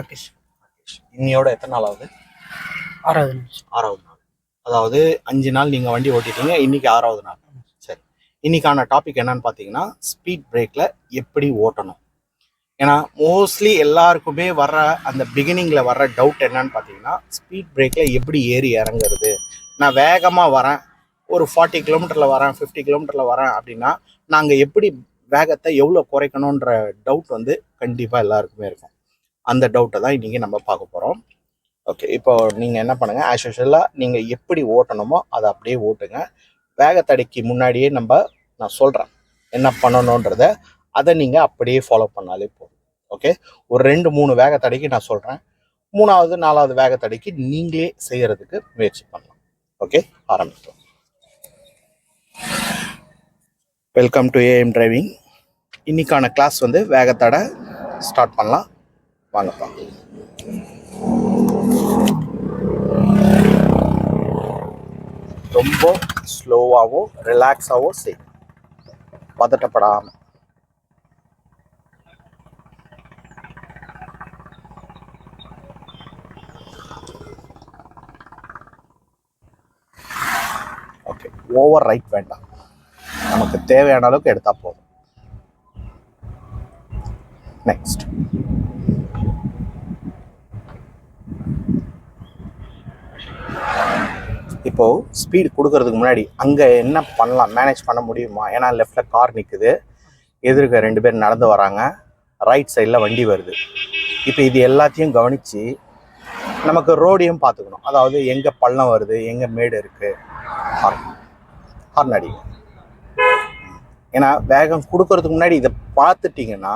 ராகேஷ் இன்னையோட எத்தனை நாள் ஆகுது? ஆறாவது நிமிஷம் ஆறாவது நாள். அதாவது அஞ்சு நாள் நீங்கள் வண்டி ஓட்டிட்டீங்க இன்னைக்கு ஆறாவது நாள். சரி. இன்னைக்கான டாபிக் என்னன்னு பார்த்தீங்கன்னா ஸ்பீட் பிரேக்கில் எப்படி ஓட்டணும்? ஏன்னா மோஸ்ட்லி எல்லாருக்குமே வர்ற அந்த பிகினிங்கில் வர்ற டவுட் என்னன்னு பார்த்தீங்கன்னா ஸ்பீட் பிரேக்கில் எப்படி ஏறி இறங்குறது? நான் வேகமாக வரேன். ஒரு ஃபார்ட்டி கிலோமீட்டரில் வரேன் ஃபிஃப்டி கிலோமீட்டரில் வரேன் அப்படின்னா நாங்கள் எப்படி வேகத்தை எவ்வளோ குறைக்கணுன்ற டவுட் வந்து கண்டிப்பாக எல்லாருக்குமே இருக்கும். அந்த டவுட்டை தான் இன்றைக்கி நம்ம பார்க்க போகிறோம் ஓகே இப்போ நீங்கள் என்ன பண்ணுங்கள் ஆஸ் யூஷுவலாக நீங்கள் எப்படி ஓட்டணுமோ அதை அப்படியே ஓட்டுங்க. வேகத்தடைக்கு முன்னாடியே நம்ம நான் சொல்கிறேன் என்ன பண்ணணுன்றத அதை நீங்கள் அப்படியே ஃபாலோ பண்ணாலே போதும். ஓகே ஒரு ரெண்டு மூணு வேகத்தடைக்கு நான் சொல்கிறேன் மூணாவது நாலாவது வேகத்தடைக்கு நீங்களே செய்கிறதுக்கு முயற்சி பண்ணலாம். ஓகே ஆரம்பித்தோம் வெல்கம் டு ஏஎம் டிரைவிங் இன்னைக்கான கிளாஸ் வந்து வேகத்தடை ஸ்டார்ட் பண்ணலாம். வாங்கப்பா. ரொம்ப ஸ்லோவாகவும் ரிலாக்ஸாகவும் செய். பதட்டப்படாமல் ஓகே ஓவர் ரைட் வேண்டாம். நமக்கு தேவையான அளவுக்கு எடுத்தா போதும். நெக்ஸ்ட் இப்போது ஸ்பீடு கொடுக்கறதுக்கு முன்னாடி அங்கே என்ன பண்ணலாம்? மேனேஜ் பண்ண முடியுமா? ஏன்னா லெஃப்டில் கார் நிற்குது எதிர்க்க ரெண்டு பேர் நடந்து வராங்க. ரைட் சைடில் வண்டி வருது. இப்போ இது எல்லாத்தையும் கவனித்து நமக்கு ரோடையும் பார்த்துக்கணும். அதாவது எங்கே பள்ளம் வருது எங்கே மேடு இருக்குது ஹார்ன் ஹார்ன் அடி ஏன்னா வேகம் கொடுக்கறதுக்கு முன்னாடி இதை பார்த்துட்டிங்கன்னா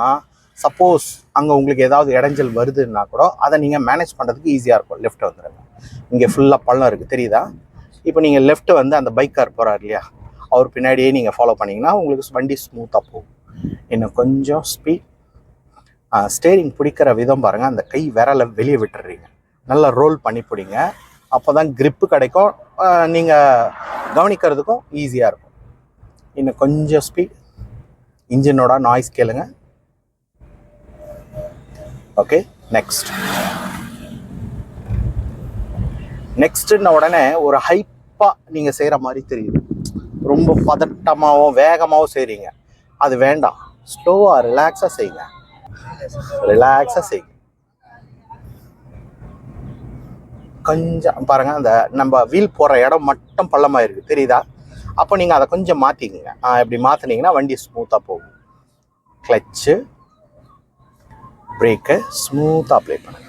சப்போஸ் அங்கே உங்களுக்கு ஏதாவது இடைஞ்சல் வருதுன்னா கூட அதை நீங்கள் மேனேஜ் பண்ணுறதுக்கு ஈஸியாக இருக்கும். லெஃப்ட் வந்துடுங்க இங்கே ஃபுல்லாக பள்ளம் இருக்குது தெரியுதா? இப்போ நீங்கள் லெஃப்ட்டு வந்து அந்த பைக்கார் போகிறார் இல்லையா? அவர் பின்னாடியே நீங்கள் ஃபாலோ பண்ணீங்கன்னா உங்களுக்கு வண்டி ஸ்மூத்தாக போகும். இன்னும் கொஞ்சம் ஸ்பீட் ஸ்டேரிங் பிடிக்கிற விதம் பாருங்கள் அந்த கை விரலை வெளியே விட்டுறீங்க. நல்லா ரோல் பண்ணி பிடிங்க. அப்போ தான் கிரிப்பு கிடைக்கும் நீங்கள் கவனிக்கிறதுக்கும் ஈஸியாக இருக்கும். இன்னும் கொஞ்சம் ஸ்பீட் இன்ஜினோட நாய்ஸ் கேளுங்க. ஓகே நெக்ஸ்ட் நெக்ஸ்ட்ன உடனே ஒரு ஹைப்பாக நீங்கள் செய்கிற மாதிரி தெரியுது. ரொம்ப பதட்டமாகவும் வேகமாகவும் செய்கிறீங்க அது வேண்டாம். ஸ்லோவாக ரிலாக்ஸாக செய்யுங்க ரிலாக்ஸாக செய்யுங்க கொஞ்சம் பாருங்க அந்த நம்ம வீல் போகிற இடம் மட்டும் பள்ளமாக இருக்குது தெரியுதா? அப்போ நீங்கள் அதை கொஞ்சம் மாற்றிக்கிங்க இப்படி மாற்றினீங்கன்னா வண்டி ஸ்மூத்தாக போகும். கிளச்சு பிரேக்கை ஸ்மூத்தாக அப்ளை பண்ணுங்க.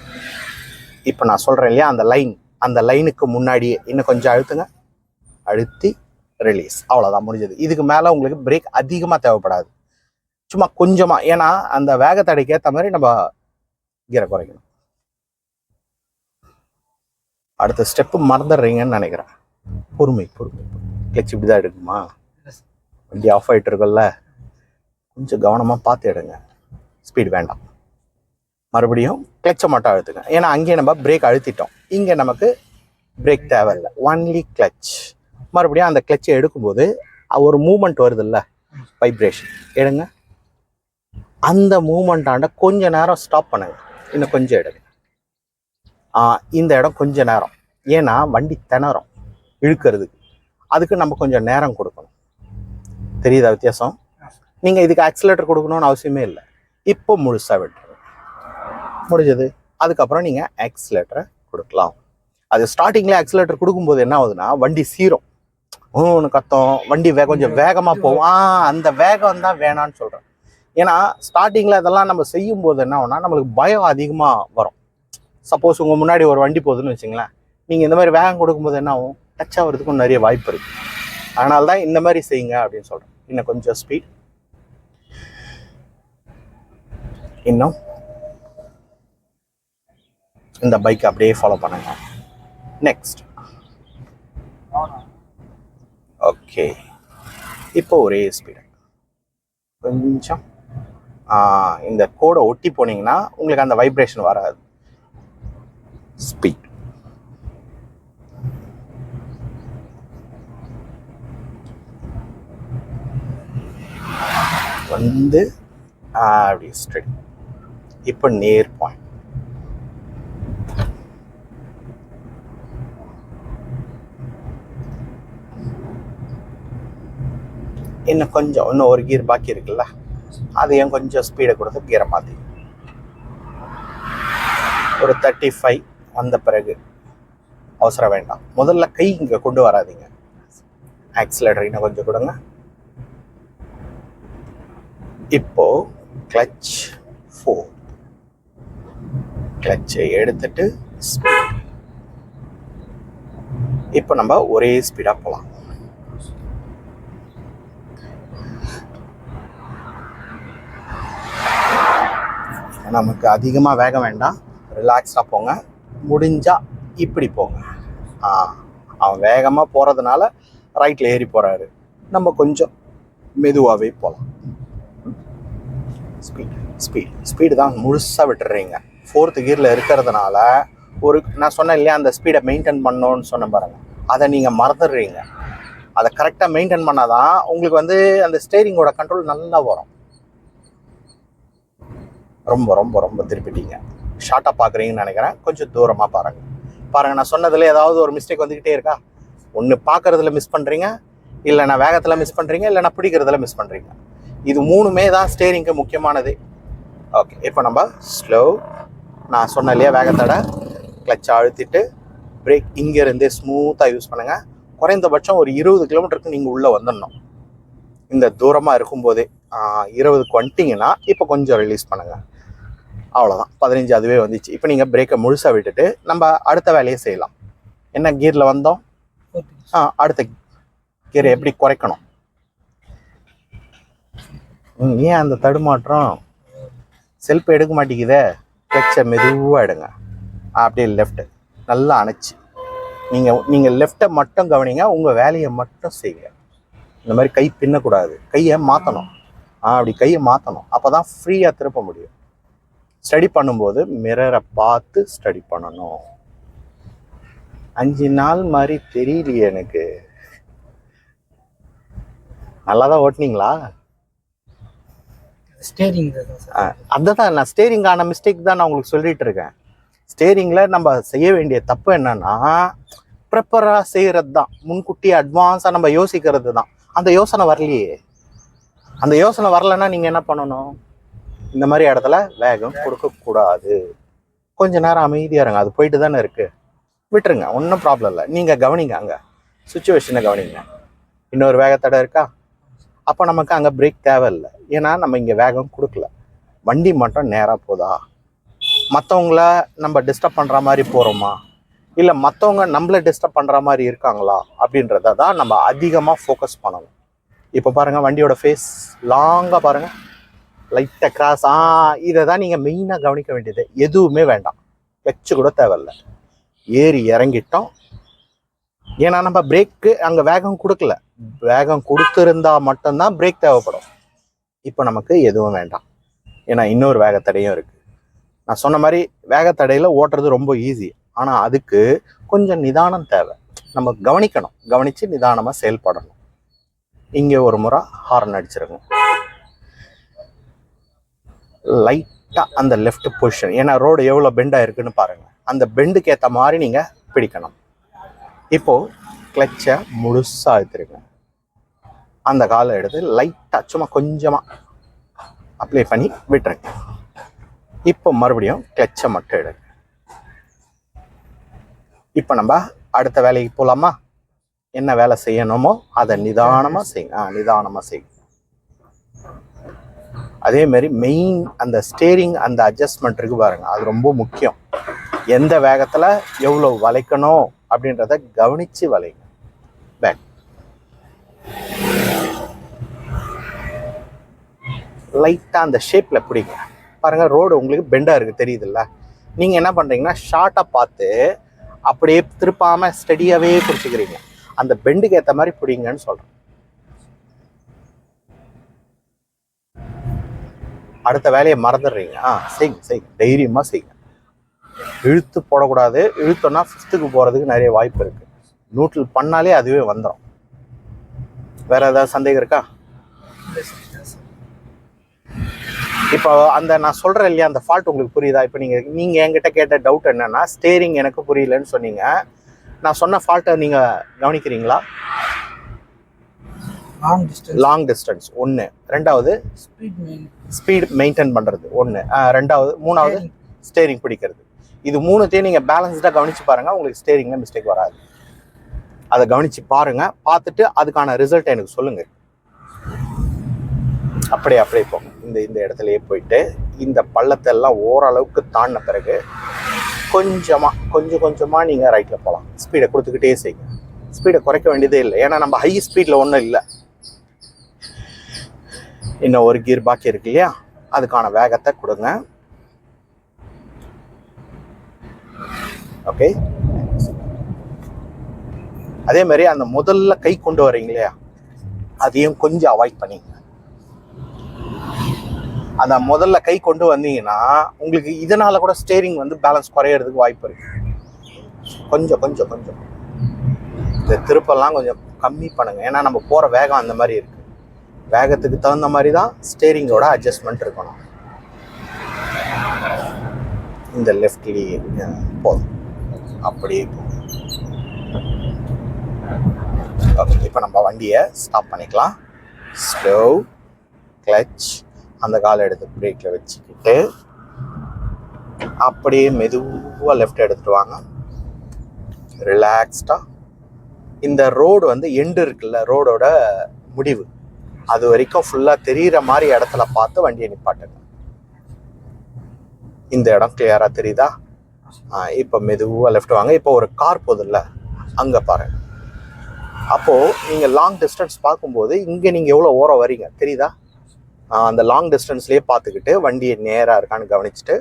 இப்போ நான் சொல்கிறேன் இல்லையா அந்த லைன் அந்த லைனுக்கு முன்னாடியே இன்னும் கொஞ்சம் அழுத்துங்க. அழுத்தி ரிலீஸ் அவ்வளோதான் முடிஞ்சது. இதுக்கு மேலே உங்களுக்கு பிரேக் அதிகமாக தேவைப்படாது. சும்மா கொஞ்சமாக ஏன்னா அந்த வேகத்தடைக்கு ஏற்ற மாதிரி நம்ம கீரை குறைக்கணும். அடுத்த ஸ்டெப்பு மறந்துடுறீங்கன்னு நினைக்கிறேன். பொறுமை பொறுமை. கிளச் இப்படி தான் எடுக்குமா வண்டி ஆஃப் ஆகிட்டு இருக்குல்ல. கொஞ்சம் கவனமாக பார்த்து எடுங்க. ஸ்பீட் வேண்டாம். மறுபடியும் கிளச்சை மட்டும் அழுத்துங்க. ஏன்னா அங்கேயே நம்ம பிரேக் அழுத்திட்டோம். இங்கே நமக்கு பிரேக் தேவையில்லை. ஒன்லி கிளச் மறுபடியும் அந்த கிளச்சை எடுக்கும்போது ஒரு மூமெண்ட் வருதுல்ல வைப்ரேஷன் எடுங்க. அந்த மூமெண்ட்டாண்ட கொஞ்ச நேரம் ஸ்டாப் பண்ணுங்க. இன்னும் கொஞ்சம் எடுங்க. ஆ, இந்த இடம் கொஞ்ச நேரம். ஏன்னா வண்டி திணறும் இழுக்கிறதுக்கு. அதுக்கு நம்ம கொஞ்சம் நேரம் கொடுக்கணும். தெரியுதா வித்தியாசம்? நீங்கள் இதுக்கு ஆக்சிலேட்டர் கொடுக்கணும்னு அவசியமே இல்லை. இப்போ முழுசாக விட்டுருங்க. முடிஞ்சது. அதுக்கப்புறம் நீங்கள் ஆக்சிலேட்டரை கொடுக்கலாம். அது ஸ்டார்டிங்கில் ஆக்சிலேட்டர் கொடுக்கும்போது என்ன ஆகுதுன்னா வண்டி சீரும். ஒன்று கத்தம் வண்டி வே கொஞ்சம் வேகமாக போகும். ஆ அந்த வேகம் தான் வேணான்னு சொல்கிறேன் ஏன்னா ஸ்டார்டிங்கில் இதெல்லாம் நம்ம செய்யும்போது என்ன ஆகும்னா நம்மளுக்கு பயம் அதிகமாக வரும். சப்போஸ் உங்கள் முன்னாடி ஒரு வண்டி போகுதுன்னு வச்சுங்களேன். நீங்கள் இந்த மாதிரி வேகம் கொடுக்கும்போது என்ன ஆகும்? டச் ஆகிறதுக்கும் நிறைய வாய்ப்பு இருக்குது அதனால தான் இந்த மாதிரி செய்யுங்க அப்படின்னு சொல்கிறேன் இன்னும் கொஞ்சம் ஸ்பீட் இன்னும். இந்த பைக் அப்படியே ஃபாலோ பண்ணுங்க. நெக்ஸ்ட் ஓகே இப்போ ஒரே ஸ்பீடு கொஞ்சம் இந்த கோடை ஒட்டி போனீங்கன்னா உங்களுக்கு அந்த வைப்ரேஷன் வராது ஸ்பீட் வந்து ஆ, அப்படி ஸ்ட்ரெயிட் இப்போ நேர் பாயிண்ட் இன்னும் கொஞ்சம் இன்னும் ஒரு கீர் பாக்கி இருக்குல்ல அதையும் கொஞ்சம் ஸ்பீடை கொடுத்து கீரை மாற்றி ஒரு தேர்ட்டி ஃபைவ் வந்த பிறகு அவசரம் வேண்டாம். முதல்ல கை இங்கே கொண்டு வராதீங்க. ஆக்சிலேட்டர் இன்னும் கொஞ்சம் கொடுங்க. இப்போ கிளச் ஃபோர் கிளச்சை எடுத்துட்டு speed. இப்போ நம்ம ஒரே ஸ்பீடாக போகலாம் நமக்கு அதிகமாக வேகம் வேண்டாம். ரிலாக்ஸாக போங்க. முடிஞ்சால் இப்படி போங்க. ஆ அவன் வேகமாக போகிறதுனால ரைட்டில் ஏறி போகிறாரு நம்ம கொஞ்சம் மெதுவாகவே போகலாம் ஸ்பீட் ஸ்பீட் ஸ்பீடு தான் முழுசாக விட்டுறீங்க. ஃபோர்த்து கியரில் இருக்கிறதுனால ஒரு நான் சொன்னேன் இல்லையா அந்த ஸ்பீடை மெயின்டைன் பண்ணோன்னு சொன்ன பாருங்கள் அதை நீங்கள் மறந்துடுறீங்க. அதை கரெக்டாக மெயின்டைன் பண்ணால் தான் உங்களுக்கு வந்து அந்த ஸ்டேரிங்கோட கண்ட்ரோல் நல்லா வரும். ரொம்ப ரொம்ப ரொம்ப திருப்பிட்டீங்க. ஷார்ட்டாக பார்க்குறீங்கன்னு நினைக்கிறேன். கொஞ்சம் தூரமாக பாருங்கள் பாருங்கள் நான் சொன்னதில் ஏதாவது ஒரு மிஸ்டேக் வந்துக்கிட்டே இருக்கா? ஒன்று பார்க்குறதுல மிஸ் பண்ணுறீங்க இல்லை நான் வேகத்தில் மிஸ் பண்ணுறீங்க இல்லை நான் பிடிக்கிறதுல மிஸ் பண்ணுறீங்க இது மூணுமே தான் ஸ்டேரிங்க்கு முக்கியமானது. ஓகே இப்போ நம்ம ஸ்லோ நான் சொன்ன இல்லையா வேகத்தடை கிளச்சை அழுத்திட்டு பிரேக் இங்கேருந்தே ஸ்மூத்தாக யூஸ் பண்ணுங்கள் குறைந்தபட்சம் ஒரு இருபது கிலோமீட்டருக்கு நீங்கள் உள்ளே வந்துடணும். இந்த தூரமாக இருக்கும்போதே இருபதுக்கு வந்துட்டிங்கன்னா இப்போ கொஞ்சம் ரிலீஸ் பண்ணுங்கள் அவ்வளோதான் பதினஞ்சு அதுவே வந்துச்சு. இப்போ நீங்கள் பிரேக்கை முழுசாக விட்டுட்டு நம்ம அடுத்த வேலையை செய்யலாம். என்ன கியரில் வந்தோம்? ஆ அடுத்த கீரை எப்படி குறைக்கணும்? ஏன் அந்த தடுமாற்றம்? செல்ஃப் எடுக்க மாட்டேங்குதே. கிளச்சை மெதுவாக எடுங்க. அப்படியே லெஃப்ட் நல்லா அணைச்சி. நீங்கள் நீங்கள் லெஃப்ட்டை மட்டும் கவனிங்க உங்கள் வேலையை மட்டும் செய்யுங்க. இந்த மாதிரி கை பின்னக்கூடாது. கையை மாற்றணும் ஆ அப்படி கையை மாற்றணும் அப்போ தான் ஃப்ரீயாக திருப்ப முடியும். ஸ்டடி பண்ணும்போது மிரரை பார்த்து ஸ்டடி பண்ணணும். அஞ்சு நாள் மாதிரி தெரியலையே எனக்கு. நல்லா தான் ஓட்டுனீங்களா ஸ்டேரிங் அதுதான் நான் ஸ்டேரிங் ஆன மிஸ்டேக் தான் நான் உங்களுக்கு சொல்லிட்டு இருக்கேன். ஸ்டேரிங்கில் நம்ம செய்ய வேண்டிய தப்பு என்னன்னா ப்ரிப்பராக செய்கிறது தான். முன்கூட்டி அட்வான்ஸாக நம்ம யோசிக்கிறது தான். அந்த யோசனை வரலையே. அந்த யோசனை வரலைன்னா நீங்கள் என்ன பண்ணணும்? இந்த மாதிரி இடத்துல வேகம் கொடுக்கக்கூடாது. கொஞ்ச நேரம் அமைதியாக இருங்க. அது போயிட்டு தானே இருக்குது விட்டுருங்க. ஒன்றும் ப்ராப்ளம் இல்லை. நீங்கள் கவனிங்க அங்கே. சுச்சுவேஷனை கவனிங்க. இன்னொரு வேகத்தடை இருக்கா? அப்போ நமக்கு அங்கே பிரேக் தேவையில்லை. ஏன்னா நம்ம இங்கே வேகம் கொடுக்கல. வண்டி மட்டும் நேராக போதா? மற்றவங்கள நம்ம டிஸ்டர்ப் பண்ணுற மாதிரி போகிறோமா இல்லை மற்றவங்க நம்மளை டிஸ்டர்ப் பண்ணுற மாதிரி இருக்காங்களா? அப்படின்றத தான் நம்ம அதிகமாக ஃபோக்கஸ் பண்ணணும். இப்போ பாருங்கள் வண்டியோட ஃபேஸ் லாங்காக பாருங்கள் லைட்டாக கிராஸ் ஆ இதை தான் நீங்கள் மெயினாக கவனிக்க வேண்டியது. எதுவுமே வேண்டாம். வச்சு கூட தேவையில்ல. ஏறி இறங்கிட்டோம். ஏன்னா நம்ம பிரேக்கு அங்கே வேகம் கொடுக்கல. வேகம் கொடுத்துருந்தா மட்டும்தான் பிரேக் தேவைப்படும். இப்போ நமக்கு எதுவும் வேண்டாம். ஏன்னா இன்னொரு வேகத்தடையும் இருக்குது நான் சொன்ன மாதிரி வேகத்தடையில் ஓட்டுறது ரொம்ப ஈஸி ஆனால் அதுக்கு கொஞ்சம் நிதானம் தேவை. நம்ம கவனிக்கணும். கவனித்து நிதானமாக செயல்படணும். இங்கே ஒரு முறை ஹார்ன் அடிச்சிருக்கணும் லைட்டாக அந்த லெஃப்ட் பொசிஷன் ஏன்னா ரோடு எவ்வளோ பெண்டாக இருக்குன்னு பாருங்கள் அந்த பெண்டுக்கு ஏற்ற மாதிரி நீங்கள் பிடிக்கணும். இப்போது கிளச்சை முழுசாக எடுத்துருங்க. அந்த காலை எடுத்து லைட்டாக சும்மா கொஞ்சமாக அப்ளை பண்ணி விட்டுருங்க. இப்போ மறுபடியும் கிளச்சை மட்டும் எடுங்க. இப்போ நம்ம அடுத்த வேலைக்கு போகலாமா என்ன வேலை செய்யணுமோ அதை நிதானமாக செய்யுங்க. ஆ நிதானமாக செய்யுங்க. அதே மாதிரி மெயின் அந்த ஸ்டேரிங் அந்த அட்ஜஸ்ட்மெண்ட் இருக்கு பாருங்க. அது ரொம்ப முக்கியம். எந்த வேகத்தில் எவ்வளோ வளைக்கணும் அப்படின்றத கவனித்து வளைங்க. பேக் லைட்டாக அந்த ஷேப்பில் பிடிங்க. பாருங்கள் ரோடு உங்களுக்கு பெண்டாக இருக்குது தெரியுதுல்ல? நீங்கள் என்ன பண்ணுறீங்கன்னா ஷார்ட்டாக பார்த்து அப்படியே திருப்பாமல் ஸ்டடியாகவே பிடிச்சிக்கிறீங்க. அந்த பெண்டுக்கு ஏற்ற மாதிரி பிடிங்கன்னு சொல்கிறேன் அடுத்த வேலையை மறந்துடுறீங்க. ஆ செய்யுங்க செய்யுங்க. தைரியமாக செய்யுங்க. இழுத்து போடக்கூடாது. இழுத்தோன்னா ஃபிஃப்த்துக்கு போகிறதுக்கு நிறைய வாய்ப்பு இருக்குது நூற்றில் பண்ணாலே அதுவே வந்துடும் வேற ஏதாவது சந்தேகம் இருக்கா? இப்போ அந்த நான் சொல்கிறேன் இல்லையா அந்த ஃபால்ட் உங்களுக்கு புரியுதா? இப்போ நீங்கள் நீங்கள் என்கிட்ட கேட்ட டவுட் என்னென்னா ஸ்டேரிங் எனக்கு புரியலன்னு சொன்னீங்க. நான் சொன்ன ஃபால்ட்டை நீங்கள் கவனிக்கிறீங்களா? லாங் டிஸ்டன்ஸ் லாங் டிஸ்டன்ஸ் ஒன்று ரெண்டாவது ஸ்பீட் மெயின் ஸ்பீட் மெயின்டைன் பண்ணுறது ஒன்று ரெண்டாவது மூணாவது ஸ்டேரிங் பிடிக்கிறது. இது மூணுத்தையும் நீங்கள் பேலன்ஸ்டாக கவனிச்சு பாருங்க உங்களுக்கு ஸ்டேரிங்கில் மிஸ்டேக் வராது. அதை கவனிச்சு பாருங்க பார்த்துட்டு அதுக்கான ரிசல்ட் எனக்கு சொல்லுங்க. அப்படியே அப்படியே போங்க. இந்த இந்த இடத்துலயே போயிட்டு இந்த பள்ளத்தை எல்லாம் ஓரளவுக்கு தாண்டின பிறகு கொஞ்சமா கொஞ்சம் கொஞ்சமா நீங்க ரைட்ல போகலாம் ஸ்பீடை கொடுத்துக்கிட்டே செய்யுங்க. ஸ்பீடை குறைக்க வேண்டியதே இல்லை. ஏன்னா நம்ம ஹை ஸ்பீட்ல ஒன்றும் இல்லை. இன்னும் ஒரு கீர் பாக்கி இருக்கு இல்லையா? அதுக்கான வேகத்தை கொடுங்க. ஓகே அதே மாதிரி அந்த முதல்ல கை கொண்டு வரீங்க இல்லையா? அதையும் கொஞ்சம் அவாய்ட் பண்ணிங்க. அந்த முதல்ல கை கொண்டு வந்தீங்கன்னா உங்களுக்கு இதனால கூட ஸ்டேரிங் வந்து பேலன்ஸ் குறையறதுக்கு வாய்ப்பு இருக்கு. கொஞ்சம் கொஞ்சம் கொஞ்சம். இந்த திருப்பெல்லாம் கொஞ்சம் கம்மி பண்ணுங்க. ஏன்னா நம்ம போற வேகம் அந்த மாதிரி இருக்கு. வேகத்துக்கு தகுந்த மாதிரி தான் ஸ்டேரிங்கோட அட்ஜஸ்ட்மெண்ட் இருக்கணும். இந்த லெஃப்ட்லேயே போதும். அப்படியே போதும். இப்போ நம்ம வண்டியை ஸ்டாப் பண்ணிக்கலாம். ஸ்லோ கிளச் அந்த காலை எடுத்து பிரேக்கில் வச்சுக்கிட்டு அப்படியே மெதுவாக லெஃப்ட் எடுத்துட்டு வாங்க. ரிலாக்ஸ்டாக இந்த ரோடு வந்து எண்டு இருக்குல்ல ரோடோட முடிவு. அது வரைக்கும் ஃபுல்லாக தெரியிற மாதிரி இடத்துல பார்த்து வண்டியை நிப்பாட்டுங்க. இந்த இடம் கிளியராக தெரியுதா? இப்போ மெதுவாக லெஃப்ட் வாங்க. இப்போ ஒரு கார் போதில்ல அங்கே பாருங்க. அப்போது நீங்கள் லாங் டிஸ்டன்ஸ் பார்க்கும்போது இங்கே நீங்கள் எவ்வளோ ஓரம் வரீங்க தெரியுதா? அந்த லாங் டிஸ்டன்ஸ்லேயே பார்த்துக்கிட்டு வண்டியை நேராக இருக்கான்னு கவனிச்சுட்டு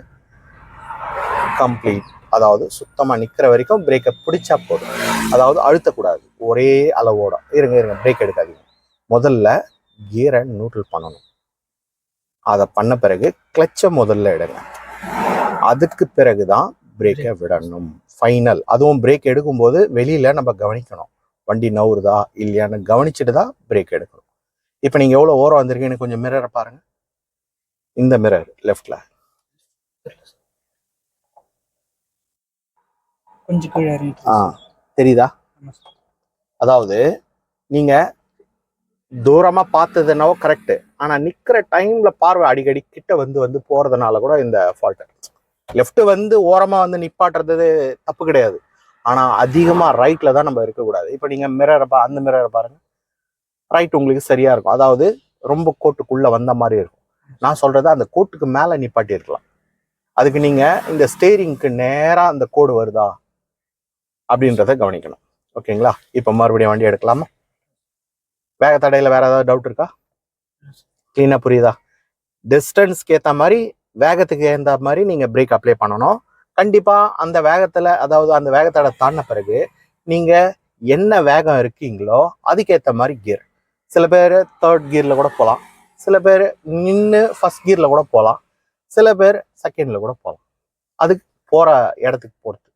கம்ப்ளீட் அதாவது சுத்தமாக நிற்கிற வரைக்கும் பிரேக்கை பிடிச்சா போதும். அதாவது அழுத்தக்கூடாது. ஒரே அளவோட. இருங்க இருங்க பிரேக் எடுக்காதீங்க. முதல்ல கியரை நியூட்ரல் பண்ணணும். அதை பண்ண பிறகு கிளச்சை முதல்ல எடுங்க. அதுக்கு பிறகு தான் பிரேக்கை விடணும். ஃபைனல் அதுவும் பிரேக் எடுக்கும்போது வெளியில் நம்ம கவனிக்கணும். வண்டி நவுறுதா இல்லையான்னு கவனிச்சுட்டு தான் பிரேக் எடுக்கணும். இப்போ நீங்கள் எவ்வளோ ஓரம் வந்திருக்கீங்கன்னு கொஞ்சம் மிரரை பாருங்க. இந்த மிரர் லெஃப்டில் கொஞ்சம் ஆ தெரியுதா. அதாவது நீங்க தூரமாக பார்த்தது என்னவோ ஆனால் நிற்கிற டைமில் பார்வை அடிக்கடி கிட்ட வந்து வந்து போகிறதுனால கூட இந்த ஃபால்ட்டு லெஃப்ட் வந்து ஓரமாக வந்து நிப்பாட்டுறது தப்பு கிடையாது. ஆனால் அதிகமாக ரைட்டில் தான் நம்ம இருக்கக்கூடாது. இப்போ நீங்கள் மிரரை பா அந்த மிரரை பாருங்கள் ரைட் உங்களுக்கு சரியாக இருக்கும். அதாவது ரொம்ப கோட்டுக்குள்ளே வந்த மாதிரி இருக்கும். நான் சொல்கிறது அந்த கோட்டுக்கு மேலே நிப்பாட்டி இருக்கலாம் அதுக்கு நீங்கள் இந்த ஸ்டேரிங்க்கு நேராக அந்த கோடு வருதா அப்படின்றத கவனிக்கணும். ஓகேங்களா? இப்போ மறுபடியும் வண்டி எடுக்கலாமா? வேக தடையில வேற ஏதாவது டவுட் இருக்கா? கிளீனா புரியுதா? டிஸ்டன்ஸ்க்கு ஏற்ற மாதிரி வேகத்துக்கு ஏற்ற மாதிரி நீங்க பிரேக் அப்ளை பண்ணணும். கண்டிப்பா அந்த வேகத்துல அதாவது அந்த வேகத்தடை தாண்டின பிறகு நீங்க என்ன வேகம் இருக்கீங்களோ அதுக்கேற்ற மாதிரி கியர் சில பேர் தேர்ட் கியர்ல கூட போகலாம் சில பேர் நின்று ஃபர்ஸ்ட் கியர்ல கூட போகலாம் சில பேர் செகண்ட்ல கூட போகலாம் அதுக்கு போற இடத்துக்கு பொறுத்து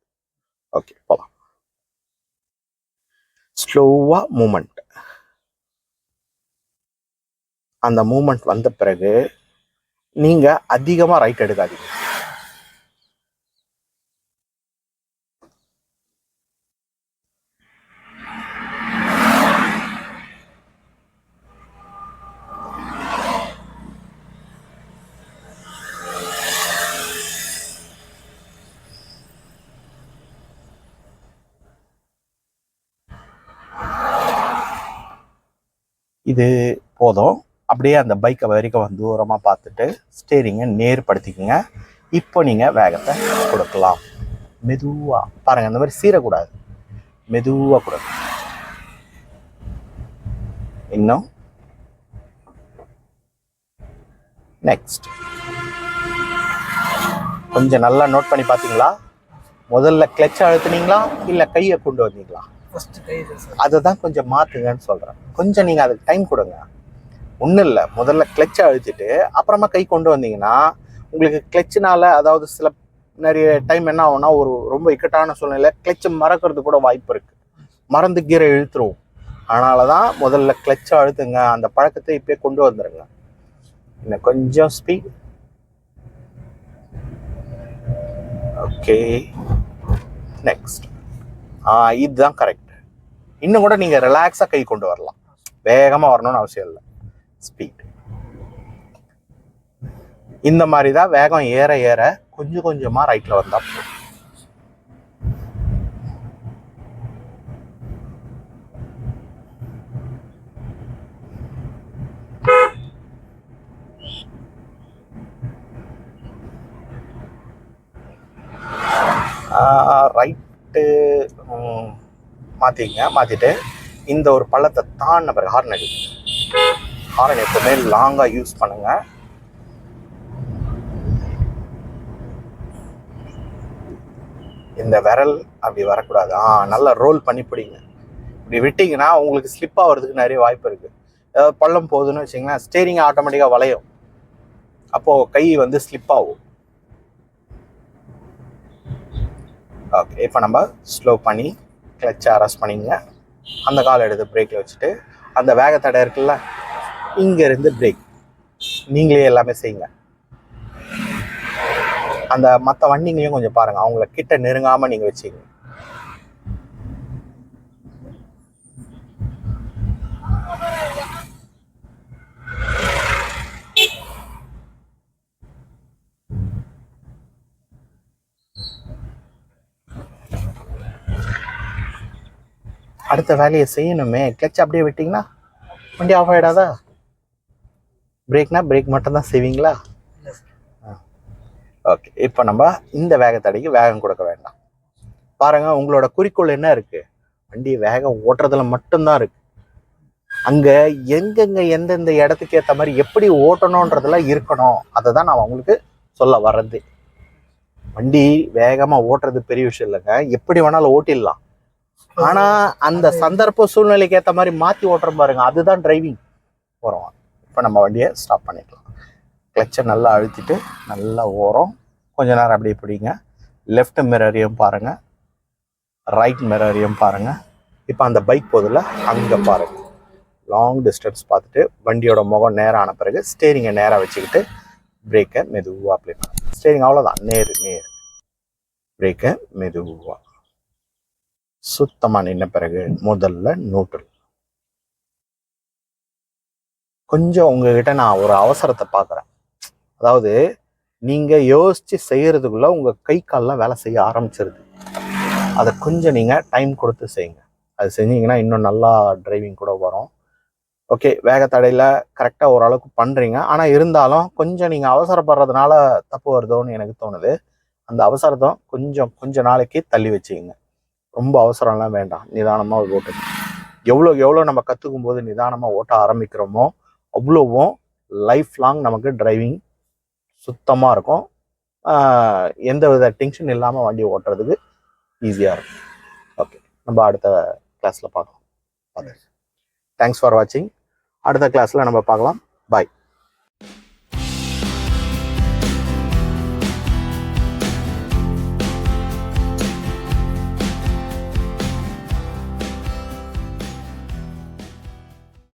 ஓகே போகலாம் ஸ்லோவா மூமெண்ட் அந்த மூமெண்ட் வந்த பிறகு நீங்க அதிகமாக ரைட் எடுக்காதீங்க. இது போதும். அப்படியே அந்த பைக்கை வரைக்கும் தூரமாக பார்த்துட்டு ஸ்டேரிங்கை நேர்படுத்திக்கங்க. இப்போ நீங்கள் வேகத்தை கொடுக்கலாம். மெதுவாக பாருங்கள் அந்த மாதிரி சீரக்கூடாது மெதுவாக கொடுங்க. இன்னும். நெக்ஸ்ட் கொஞ்சம் நல்லா நோட் பண்ணி பார்த்தீங்களா? முதல்ல கிளச் அழுத்துனீங்களா? இல்லை கையை கொண்டு வந்தீங்களா? அதை தான் கொஞ்சம் மாத்துங்கன்னு சொல்றேன். கொஞ்சம் நீங்க அதுக்கு டைம் கொடுங்க. ஒன்றும் இல்லை. முதல்ல கிளச்சை அழுத்திட்டு அப்புறமா கை கொண்டு வந்தீங்கன்னா உங்களுக்கு கிளச்சினால அதாவது சில நிறைய டைம் என்ன ஆகும்னா ஒரு ரொம்ப இக்கட்டான சூழ்நிலை கிளச்சு மறக்கிறது கூட வாய்ப்பு இருக்குது மறந்து கீரை இழுத்துருவோம். அதனால தான் முதல்ல கிளச்சை அழுத்துங்க. அந்த பழக்கத்தை இப்போயே கொண்டு வந்துடுங்க இன்னும் கொஞ்சம் ஸ்பீட் ஓகே நெக்ஸ்ட் இதுதான் கரெக்ட் இன்னும் கூட நீங்கள் ரிலாக்ஸாக கை கொண்டு வரலாம். வேகமாக வரணும்னு அவசியம் இல்லை. ஸ்பீட் இந்த மாதிரி தான் வேகம் ஏற ஏற கொஞ்சம் கொஞ்சமாக ரைட்டில் வந்தால் போதும். ரைட்டு மாற்றிங்க மாற்றிட்டு இந்த ஒரு பள்ளத்தை தாண்டின பிறகு ஹார்ன் அடி ஹாரன் எப்பவுமே லாங்காக யூஸ் பண்ணுங்க. இந்த விரல் அப்படி வரக்கூடாது. ஆ நல்லா ரோல் பண்ணி பிடிங்க. இப்படி விட்டிங்கன்னா உங்களுக்கு ஸ்லிப் ஆகிறதுக்கு நிறைய வாய்ப்பு இருக்குது ஏதாவது பள்ளம் போகுதுன்னு வச்சிங்கன்னா ஸ்டேரிங் ஆட்டோமேட்டிக்காக வளையும். அப்போது கை வந்து ஸ்லிப் ஆகும். ஓகே இப்போ நம்ம ஸ்லோ பண்ணி கிளச்சை அரெஸ்ட் பண்ணிங்க அந்த கால் எடுத்து பிரேக்கில் வச்சுட்டு அந்த வேகத்தடை இருக்குல்ல இங்கேருந்து பிரேக் நீங்களே எல்லாமே செய்யுங்க. அந்த மற்ற வண்டிங்களையும் கொஞ்சம் பாருங்கள் அவங்கள கிட்ட நெருங்காமல் நீங்கள் வச்சுங்க அடுத்த வேலையை செய்யணுமே. கிளச் அப்படியே விட்டிங்கன்னா வண்டி ஆஃப் ஆகிடாதா பிரேக்னா பிரேக் மட்டும்தான் செய்வீங்களா? ஓகே இப்போ நம்ம இந்த வேகத்தடைக்கு வேகம் கொடுக்க வேண்டாம். பாருங்க உங்களோட குறிக்கோள் என்ன இருக்கு? வண்டி வேகம் ஓட்டுறதுல மட்டும்தான் இருக்கு. அங்க எங்கெங்க எந்தெந்த இடத்துக்கு ஏற்ற மாதிரி எப்படி ஓட்டணுன்றதெல்லாம் இருக்கணும். அதை தான் நான் உங்களுக்கு சொல்ல வர்றது. வண்டி வேகமா ஓட்டுறது பெரிய விஷயம் இல்லைங்க. எப்படி வேணாலும் ஓட்டிடலாம். ஆனா அந்த சந்தர்ப்ப சூழ்நிலைக்கு ஏற்ற மாதிரி மாத்தி ஓட்டுறோம் பாருங்க. அதுதான் டிரைவிங் போறோம். இப்போ நம்ம வண்டியை ஸ்டாப் பண்ணிக்கலாம் கிளச்சை நல்லா அழுத்திட்டு நல்லா ஓரம். கொஞ்ச நேரம் அப்படியே பிடிங்க. லெஃப்ட் மிரரையும் பாருங்கள் ரைட் மிரரையும் பாருங்கள் இப்போ அந்த பைக் போதில் அங்கே பாருங்கள் லாங் டிஸ்டன்ஸ் பார்த்துட்டு வண்டியோட முகம் நேரம் ஆன பிறகு ஸ்டேரிங்கை நேராக வச்சுக்கிட்டு பிரேக்கை மெதுவாக அப்ளை பண்ணுங்கள் ஸ்டேரிங் அவ்வளோதான் நேர் நேர். பிரேக்கை மெதுவாக சுத்தமாக நின்ன பிறகு முதல்ல நியூட்ரல் கொஞ்சம் உங்ககிட்ட நான் ஒரு அவசரத்தை பார்க்குறேன். அதாவது நீங்கள் யோசித்து செய்கிறதுக்குள்ளே உங்கள் கை கால்லாம் வேலை செய்ய ஆரம்பிச்சிருது. அதை கொஞ்சம் நீங்கள் டைம் கொடுத்து செய்யுங்க. அது செஞ்சீங்கன்னா இன்னும் நல்லா டிரைவிங் கூட வரும். ஓகே வேகத்தடையில் கரெக்டாக ஓரளவுக்கு பண்ணுறீங்க ஆனால் இருந்தாலும் கொஞ்சம் நீங்கள் அவசரப்படுறதுனால தப்பு வருதோன்னு எனக்கு தோணுது. அந்த அவசரத்தை கொஞ்சம் கொஞ்ச நாளைக்கு தள்ளி வச்சுக்கங்க. ரொம்ப அவசரம்லாம் வேண்டாம். நிதானமாக ஓட்டுங்க எவ்வளோ எவ்வளோ நம்ம கற்றுக்கும் போது நிதானமாக ஓட்ட ஆரம்பிக்கிறோமோ அவ்வளோவும் லைஃப் லாங் நமக்கு டிரைவிங் சுத்தமாக இருக்கும். எந்த வித டென்ஷன் இல்லாமல் வண்டி ஓட்டுறதுக்கு ஈஸியாக இருக்கும். ஓகே நம்ம அடுத்த கிளாஸில் பார்க்கலாம். தேங்க்ஸ் ஃபார் வாட்சிங் அடுத்த கிளாஸில் நம்ம பார்க்கலாம். பாய்